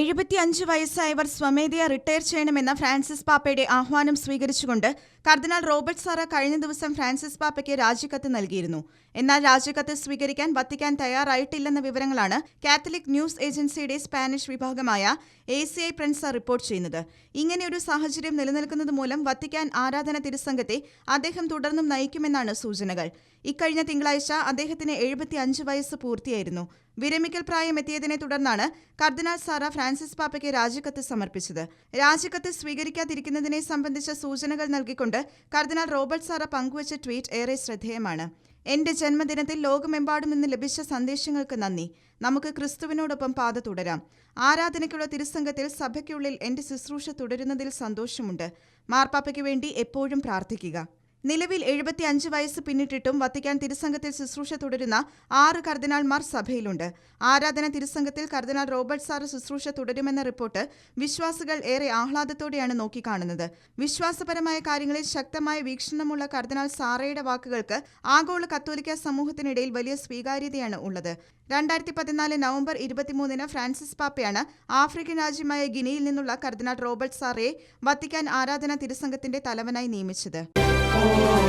എഴുപത്തിയഞ്ച് വയസ്സായവർ സ്വമേധയാ റിട്ടയർ ചെയ്യണമെന്ന ഫ്രാൻസിസ് പാപ്പയുടെ ആഹ്വാനം സ്വീകരിച്ചുകൊണ്ട് കർദിനാൾ റോബർട്ട് സാറ കഴിഞ്ഞ ദിവസം ഫ്രാൻസിസ് പാപ്പയ്ക്ക് രാജിക്കത്ത് നൽകിയിരുന്നു. എന്നാൽ രാജിക്കത്ത് സ്വീകരിക്കാൻ വത്തിക്കാൻ തയ്യാറായിട്ടില്ലെന്ന വിവരങ്ങളാണ് കാത്തലിക് ന്യൂസ് ഏജൻസിയുടെ സ്പാനിഷ് വിഭാഗമായ A C I Prensa report ചെയ്യുന്നത്. ഇങ്ങനെയൊരു സാഹചര്യം നിലനിൽക്കുന്നത് മൂലം വത്തിക്കാൻ ആരാധന തിരുസംഘത്തെ അദ്ദേഹം തുടർന്നും നയിക്കുമെന്നാണ് സൂചനകൾ. ഇക്കഴിഞ്ഞ തിങ്കളാഴ്ച അദ്ദേഹത്തിന് എഴുപത്തിയഞ്ച് വയസ്സ് പൂർത്തിയായിരുന്നു. വിരമിക്കൽ പ്രായമെത്തിയതിനെ തുടർന്നാണ് കർദിനാൾ സാറ ഫ്രാൻസിസ് പാപ്പയ്ക്ക് രാജിക്കത്ത് സമർപ്പിച്ചത്. രാജിക്കത്ത് സ്വീകരിക്കാതിരിക്കുന്നതിനെ സംബന്ധിച്ച സൂചനകൾ നൽകിക്കൊണ്ട് കർദിനാൾ റോബർട്ട് സാറ പങ്കുവച്ച ട്വീറ്റ് ഏറെ ശ്രദ്ധേയമാണ്. എന്റെ ജന്മദിനത്തിൽ ലോകമെമ്പാടും നിന്ന് ലഭിച്ച സന്ദേശങ്ങൾക്ക് നന്ദി. നമുക്ക് ക്രിസ്തുവിനോടൊപ്പം പാത തുടരാം. ആരാധനയ്ക്കുള്ള തിരുസംഘത്തിൽ സഭയ്ക്കുള്ളിൽ എന്റെ ശുശ്രൂഷ തുടരുന്നതിൽ സന്തോഷമുണ്ട്. മാർപ്പാപ്പയ്ക്ക് വേണ്ടി എപ്പോഴും പ്രാർത്ഥിക്കുക. നിലവിൽ എഴുപത്തിയഞ്ച് വയസ്സ് പിന്നിട്ടിട്ടും വത്തിക്കാൻ തിരുസംഘത്തിൽ ശുശ്രൂഷ തുടരുന്ന ആറ് കർദിനാൾമാർ സഭയിലുണ്ട്. ആരാധന തിരുസംഘത്തിൽ കർദിനാൾ റോബർട്ട് സാറ് ശുശ്രൂഷ തുടരുമെന്ന റിപ്പോർട്ട് വിശ്വാസികൾ ഏറെ ആഹ്ലാദത്തോടെയാണ് നോക്കിക്കാണുന്നത്. വിശ്വാസപരമായ കാര്യങ്ങളിൽ ശക്തമായ വീക്ഷണമുള്ള കർദിനാൾ സാറയുടെ വാക്കുകൾക്ക് ആഗോള കത്തോലിക്ക സമൂഹത്തിനിടയിൽ വലിയ സ്വീകാര്യതയാണ് ഉള്ളത്. രണ്ടായിരത്തി പതിനാല് നവംബർ ഇരുപത്തിമൂന്നിന് ഫ്രാൻസിസ് പാപ്പയാണ് ആഫ്രിക്കൻ രാജ്യമായ ഗിനിയിൽ നിന്നുള്ള കർദിനാൾ റോബർട്ട് സാറയെ വത്തിക്കാൻ ആരാധന തിരുസംഘത്തിന്റെ തലവനായി നിയമിച്ചത്. Oh.